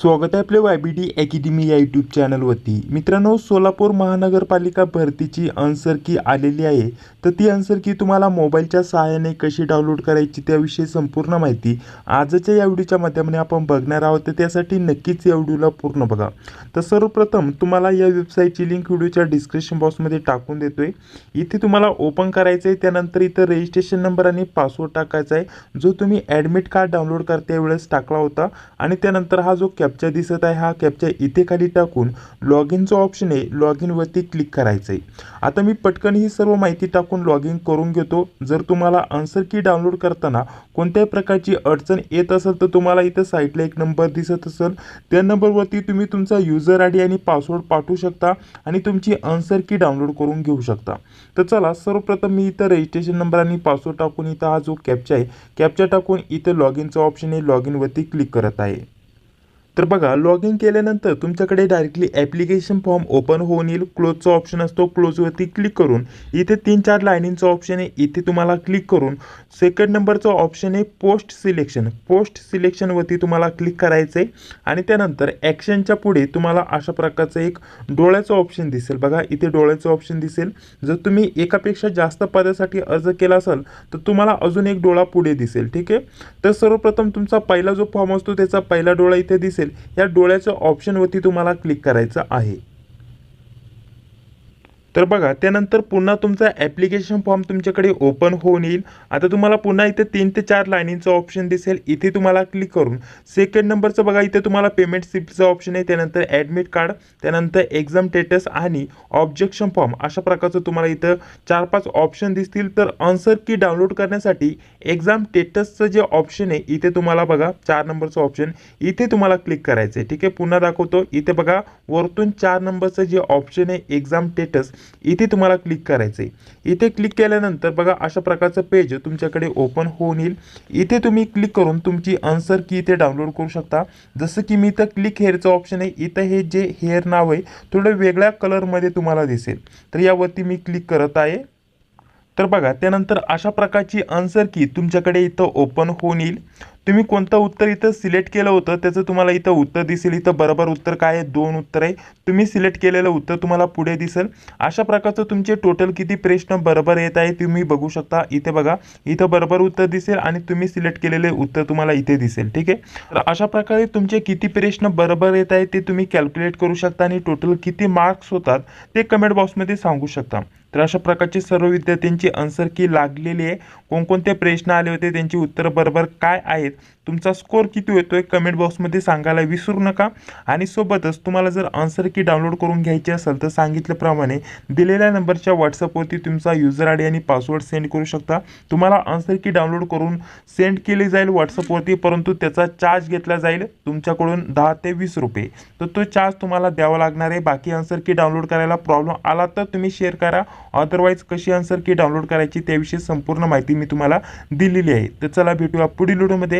स्वागत आहे आपल्या वाय बी डी अकॅडमी या यूट्यूब चॅनलवरती मित्रांनो सोलापूर महानगरपालिका भरतीची अन्सरकी आलेली आहे. तर ती अन्सरकी तुम्हाला मोबाईलच्या सहाय्याने कशी डाउनलोड करायची त्याविषयी संपूर्ण माहिती आजच्या या व्हिडिओच्या माध्यमाने आपण बघणार आहोत. तर त्यासाठी नक्कीच या व्हिडिओला पूर्ण बघा. तर सर्वप्रथम तुम्हाला या वेबसाईटची लिंक व्हिडिओच्या डिस्क्रिप्शन बॉक्समध्ये टाकून देतो आहे इथे तुम्हाला ओपन करायचं आहे. त्यानंतर इथं रजिस्ट्रेशन नंबर आणि पासवर्ड टाकायचा आहे. जो तुम्ही ॲडमिट कार्ड डाउनलोड करते वेळेस टाकला होता. आणि त्यानंतर हा जो कॅप कॅप्चा दिसत आहे हा कॅप्चा इथे खाली टाकून लॉग इनचं ऑप्शन आहे लॉग इनवरती क्लिक करायचं आहे आता मी पटकन ही सर्व माहिती टाकून लॉग इन करून घेतो. जर तुम्हाला आन्सर की डाउनलोड करताना कोणत्याही प्रकारची अडचण येत असेल तर तुम्हाला इथं साईटला एक नंबर दिसत असेल. त्या नंबरवरती तुम्ही तुमचा युजर आय डी आणि पासवर्ड पाठवू शकता आणि तुमची आन्सर की डाउनलोड करून घेऊ शकता. तर चला सर्वप्रथम मी इथं रजिस्ट्रेशन नंबर आणि पासवर्ड टाकून इथं हा जो कॅप्चा आहे कॅप्चा टाकून इथं लॉग इनचं ऑप्शन आहे लॉग इनवरती क्लिक करत आहे. तर बघा लॉग इन केल्यानंतर तुमच्याकडे डायरेक्टली ॲप्लिकेशन फॉर्म ओपन होऊन येईल. क्लोजचा ऑप्शन असतो. क्लोजवरती क्लिक करून इथे तीन चार लाईनींचं ऑप्शन आहे. इथे तुम्हाला क्लिक करून सेकंड नंबरचं ऑप्शन आहे पोस्ट सिलेक्शन पोस्ट सिलेक्शनवरती तुम्हाला क्लिक करायचं आहे आणि त्यानंतर ॲक्शनच्या पुढे तुम्हाला अशा प्रकारचं एक डोळ्याचं ऑप्शन दिसेल. बघा इथे डोळ्याचं ऑप्शन दिसेल. जर तुम्ही एकापेक्षा जास्त पदासाठी अर्ज केला असाल तर तुम्हाला अजून एक डोळा पुढे दिसेल. ठीक आहे? तर सर्वप्रथम तुमचा पहिला जो फॉर्म असतो त्याचा पहिला डोळा इथे दिसेल. या डोळ्याच्या ऑप्शनवरती तुम्हाला क्लिक करायचं आहे. तर बघा त्यानंतर पुन्हा तुमचा ॲप्लिकेशन फॉर्म तुमच्याकडे ओपन होऊन येईल. आता तुम्हाला पुन्हा इथे तीन ते चार लाईनींचं ऑप्शन दिसेल. इथे तुम्हाला क्लिक करून सेकंड नंबरचं बघा इथे तुम्हाला पेमेंट स्लिपचं ऑप्शन आहे. त्यानंतर ॲडमिट कार्ड त्यानंतर एक्झाम स्टेटस आणि ऑब्जेक्शन फॉर्म अशा प्रकारचं तुम्हाला इथं चार पाच ऑप्शन दिसतील. तर आन्सर की डाउनलोड करण्यासाठी एक्झाम स्टेटसचं जे ऑप्शन आहे इथे तुम्हाला बघा चार नंबरचं ऑप्शन इथे तुम्हाला क्लिक करायचं आहे ठीक आहे पुन्हा दाखवतो. इथे बघा वरतून चार नंबरचं जे ऑप्शन आहे एक्झाम स्टेटस इथे तुम्हाला क्लिक करायचं आहे इथे क्लिक केल्यानंतर बघा अशा प्रकारचं पेज तुमच्याकडे ओपन होऊन येईल. इथे तुम्ही क्लिक करून तुमची आन्सर की इथे डाउनलोड करू शकता. जसं की मी इथं क्लिक हेअरचं ऑप्शन आहे. इथं हे जे हेअर नाव आहे थोडं वेगळ्या कलरमध्ये तुम्हाला दिसेल. तर यावरती मी क्लिक करत आहे. तर बघा त्यानंतर अशा प्रकारची आन्सर की तुमच्याकडे इथं ओपन होऊन येईल. तुम्ही कोणतं उत्तर इथं सिलेक्ट केलं होतं त्याचं तुम्हाला इथं उत्तर दिसेल. इथं बरोबर उत्तर काय आहे? दोन उत्तर आहे. तुम्ही सिलेक्ट केलेलं उत्तर तुम्हाला पुढे दिसेल. अशा प्रकारचं तुमचे टोटल किती प्रश्न बरोबर येत आहे तुम्ही बघू शकता. इथे बघा इथं बरोबर उत्तर दिसेल आणि तुम्ही सिलेक्ट केलेले उत्तर तुम्हाला इथे दिसेल. ठीक आहे? तर अशा प्रकारे तुमचे किती प्रश्न बरोबर येत आहे ते तुम्ही कॅल्क्युलेट करू शकता आणि टोटल किती मार्क्स होतात ते कमेंट बॉक्समध्ये सांगू शकता. तर अशा प्रकारचे सर्व विद्यार्थ्यांची आन्सर की लागलेली आहे. कोणकोणते प्रश्न आले होते त्यांची उत्तरं बरोबर काय आहेत तुमचा स्कोअर किती येतो आहे कमेंट बॉक्समध्ये सांगायला विसरू नका. आणि सोबतच तुम्हाला जर आन्सर की डाउनलोड करून घ्यायची असेल तर सांगितल्याप्रमाणे दिलेल्या नंबरच्या व्हॉट्सअपवरती तुमचा युजर आय डी आणि पासवर्ड सेंड करू शकता. तुम्हाला आन्सर की डाउनलोड करून सेंड केली जाईल व्हॉट्सअपवरती परंतु त्याचा चार्ज घेतला जाईल तुमच्याकडून दहा ते वीस रुपये. तर तो चार्ज तुम्हाला द्यावा लागणार आहे. बाकी आन्सर की डाउनलोड करायला प्रॉब्लेम आला तर तुम्ही शेअर करा. अदरवाईज कशी आन्सर की डाउनलोड करायची त्याविषयी संपूर्ण माहिती मी तुम्हाला दिलेली आहे. तर चला भेटूया पुढील व्हिडिओमध्ये